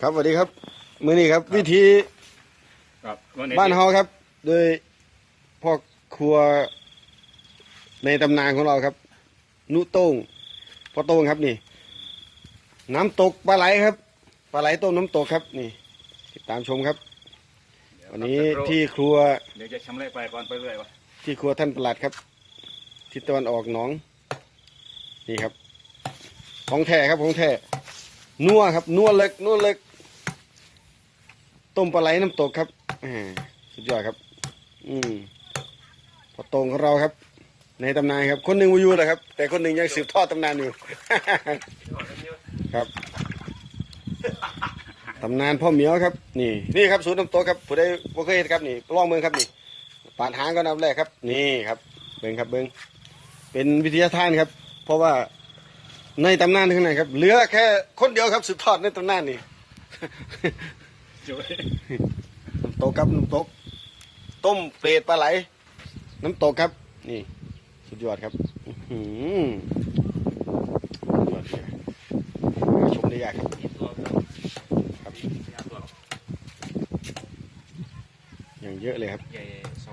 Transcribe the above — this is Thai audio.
ครับสวัสดีครับ มื้อนี้ครับ วิธีครับวันบ้านเฮาครับ โดยพ่อครัวในตำนานของเราครับ นุโต้งพ่อโต้งครับนี่ น้ำตกปลาไหลครับปลาไหลต้มน้ำตกครับ นี่ ติดตามชมครับวันนี้ที่ครัวเดี๋ยวจะชำแรกไปก่อนไปเรื่อยวะที่ครัวท่านประหลัดครับทิศตะวันออกหนอง นี่ครับ ของแท้ครับของแท้นัวครับนัวเล็กนัวเล็ก ต้มปลาไหลน้ำตกครับสุดยอดครับ อืมพอตรงของเราครับ ในตำนานครับ คนหนึ่งวาอยูแหละครับ แต่คนหนึ่งยังสืบทอดตำนานอยู่ ครับตำนานพ่อเหมียวครับ นี่นี่ครับสูตรน้ำตกครับผู้ใดบ่เคยเห็นครับนี่ล่องเมืองครับนี่ปาดหางก็นำแรกครับ นี่ครับเบิ้งครับเบิ้งเป็นวิทยาทานครับ เพราะว่าในตำนานข้างในครับ เหลือแค่คนเดียวครับสืบทอดในตำนานนี่ น้ำตกครับน้ำตก ต้มเปรตปลาไหล น้ำตกครับ นี่ สุดยอดครับอื้อหือสุดยอดเลยหาชมได้ยากครับครับอย่างเยอะเลยครับใหญ่ส